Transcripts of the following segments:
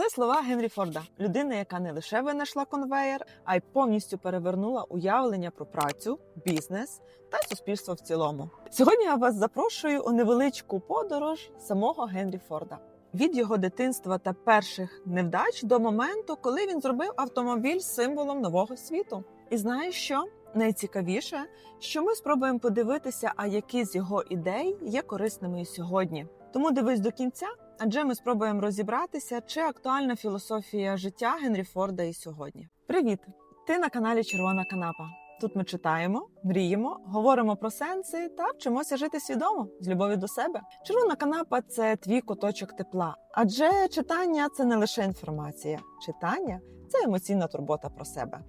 Це слова Генрі Форда, людини, яка не лише винайшла конвеєр, а й повністю перевернула уявлення про працю, бізнес та суспільство в цілому. Сьогодні я вас запрошую у невеличку подорож самого Генрі Форда. Від його дитинства та перших невдач до моменту, коли він зробив автомобіль символом нового світу. І знаєш що? Найцікавіше, що ми спробуємо подивитися, а які з його ідей є корисними і сьогодні. Тому дивись до кінця, адже ми спробуємо розібратися, чи актуальна філософія життя Генрі Форда і сьогодні. Привіт! Ти на каналі Червона Канапа. Тут ми читаємо, мріємо, говоримо про сенси та вчимося жити свідомо з любові до себе. Червона канапа це твій куточок тепла. Адже читання це не лише інформація, читання це емоційна турбота про себе.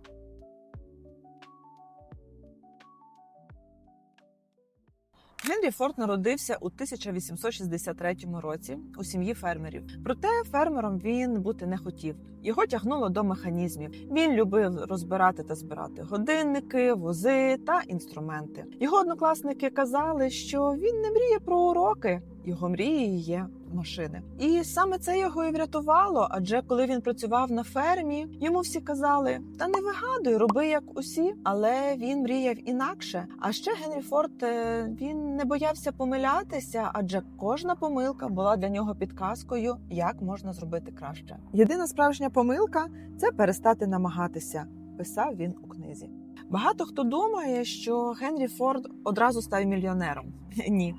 Генрі Форд народився у 1863 році у сім'ї фермерів. Проте фермером він бути не хотів. Його тягнуло до механізмів. Він любив розбирати та збирати годинники, вози та інструменти. Його однокласники казали, що він не мріє про уроки. Його мрією є машини. І саме це його і врятувало. Адже коли він працював на фермі, йому всі казали: та не вигадуй, роби як усі. Але він мріяв інакше. А ще Генрі Форд е, він не боявся помилятися, адже кожна помилка була для нього підказкою, як можна зробити краще. Єдина справжня помилка це перестати намагатися, писав він у книзі. Багато хто думає, що Генрі Форд одразу став мільйонером. Ні,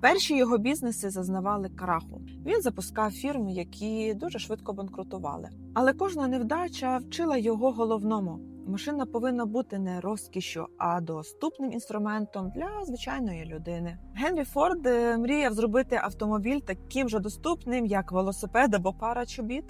перші його бізнеси зазнавали краху. Він запускав фірми, які дуже швидко банкрутували. Але кожна невдача вчила його головному. Машина повинна бути не розкішю, а доступним інструментом для звичайної людини. Генрі Форд е, мріяв зробити автомобіль таким же доступним, як велосипед або пара чобіт.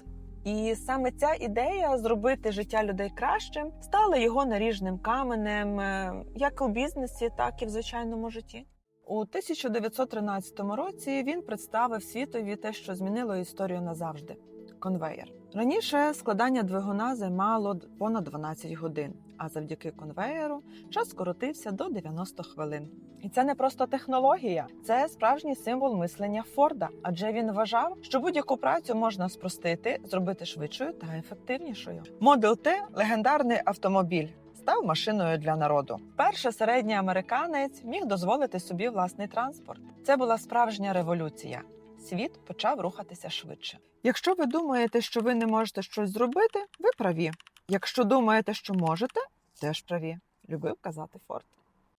І саме ця ідея зробити життя людей кращим стала його наріжним каменем е, як у бізнесі, так і в звичайному житті. У 1913 році він представив світові те, що змінило історію назавжди конвеєр. Раніше складання двигуна займало понад 12 годин, а завдяки конвеєру час скоротився до 90 хвилин. І це не просто технологія, це справжній символ мислення Форда, адже він вважав, що будь-яку працю можна спростити, зробити швидшою та ефективнішою. Model T – легендарний автомобіль. Став машиною для народу. Перший середній американець міг дозволити собі власний транспорт. Це була справжня революція. Світ почав рухатися швидше. Якщо ви думаєте, що ви не можете щось зробити, ви праві. Якщо думаєте, що можете, теж праві. Любив казати Форд.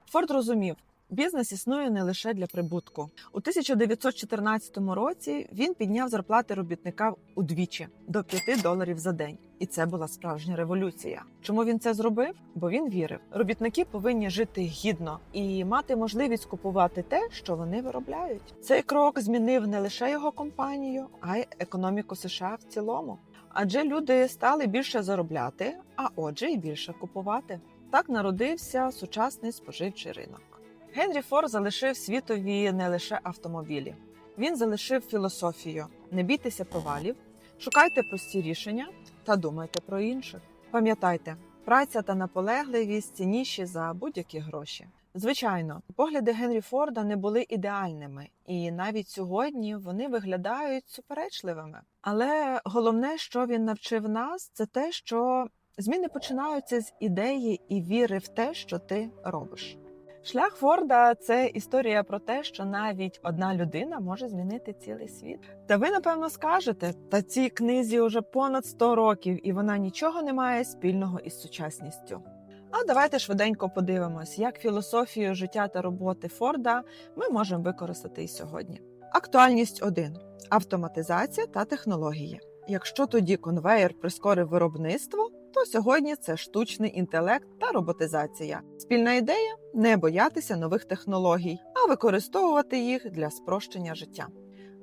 Форд розумів, бізнес існує не лише для прибутку. У 1914 році він підняв зарплати робітникам удвічі до 5 доларів за день. І це була справжня революція. Чому він це зробив? Бо він вірив, робітники повинні жити гідно і мати можливість купувати те, що вони виробляють. Цей крок змінив не лише його компанію, а й економіку США в цілому. Адже люди стали більше заробляти, а отже, і більше купувати. Так народився сучасний споживчий ринок. Генрі Форд залишив світові не лише автомобілі. Він залишив філософію: не бійтеся провалів, шукайте прості рішення та думайте про інших. Пам'ятайте, праця та наполегливість цінніші за будь-які гроші. Звичайно, погляди Генрі Форда не були ідеальними, і навіть сьогодні вони виглядають суперечливими. Але головне, що він навчив нас, це те, що зміни починаються з ідеї і віри в те, що ти робиш. Шлях Форда це історія про те, що навіть одна людина може змінити цілий світ. Та ви напевно скажете, та цій книзі вже понад 100 років, і вона нічого не має спільного із сучасністю. А давайте швиденько подивимось, як філософію життя та роботи Форда ми можемо використати і сьогодні. Актуальність 1. автоматизація та технології. Якщо тоді конвеєр прискорив виробництво, то сьогодні це штучний інтелект та роботизація. Спільна ідея не боятися нових технологій, а використовувати їх для спрощення життя.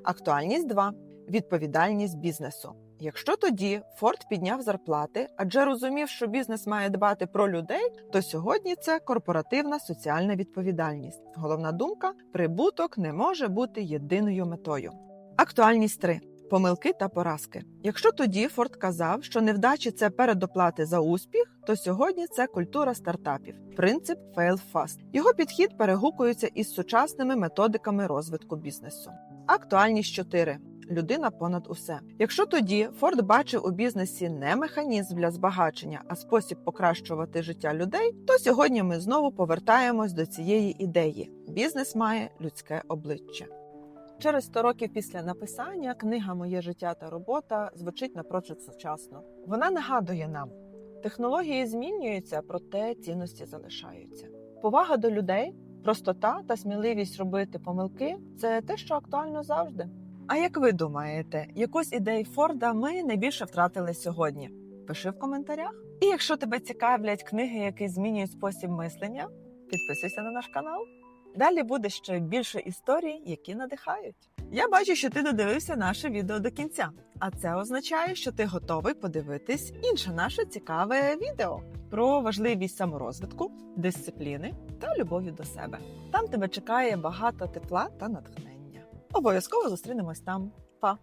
Актуальність 2. відповідальність бізнесу. Якщо тоді Форд підняв зарплати, адже розумів, що бізнес має дбати про людей, то сьогодні це корпоративна соціальна відповідальність. Головна думка: прибуток не може бути єдиною метою. Актуальність 3. Помилки та поразки. Якщо тоді Форд казав, що невдачі це передоплати за успіх, то сьогодні це культура стартапів, принцип «fail fast». Його підхід перегукується із сучасними методиками розвитку бізнесу. Актуальність 4. Людина понад усе. Якщо тоді Форд бачив у бізнесі не механізм для збагачення, а спосіб покращувати життя людей, то сьогодні ми знову повертаємось до цієї ідеї: бізнес має людське обличчя. Через 100 років після написання книга Моє життя та робота звучить напрочуд сучасно. Вона нагадує нам, технології змінюються, проте цінності залишаються. Повага до людей, простота та сміливість робити помилки це те, що актуально завжди. А як ви думаєте, якусь ідею Форда ми найбільше втратили сьогодні? Пиши в коментарях. І якщо тебе цікавлять книги, які змінюють спосіб мислення, підписуйся на наш канал. Далі буде ще більше історій, які надихають. Я бачу, що ти додивився наше відео до кінця, а це означає, що ти готовий подивитись інше наше цікаве відео про важливість саморозвитку, дисципліни та любові до себе. Там тебе чекає багато тепла та натхнення. Обов'язково зустрінемось там. Па!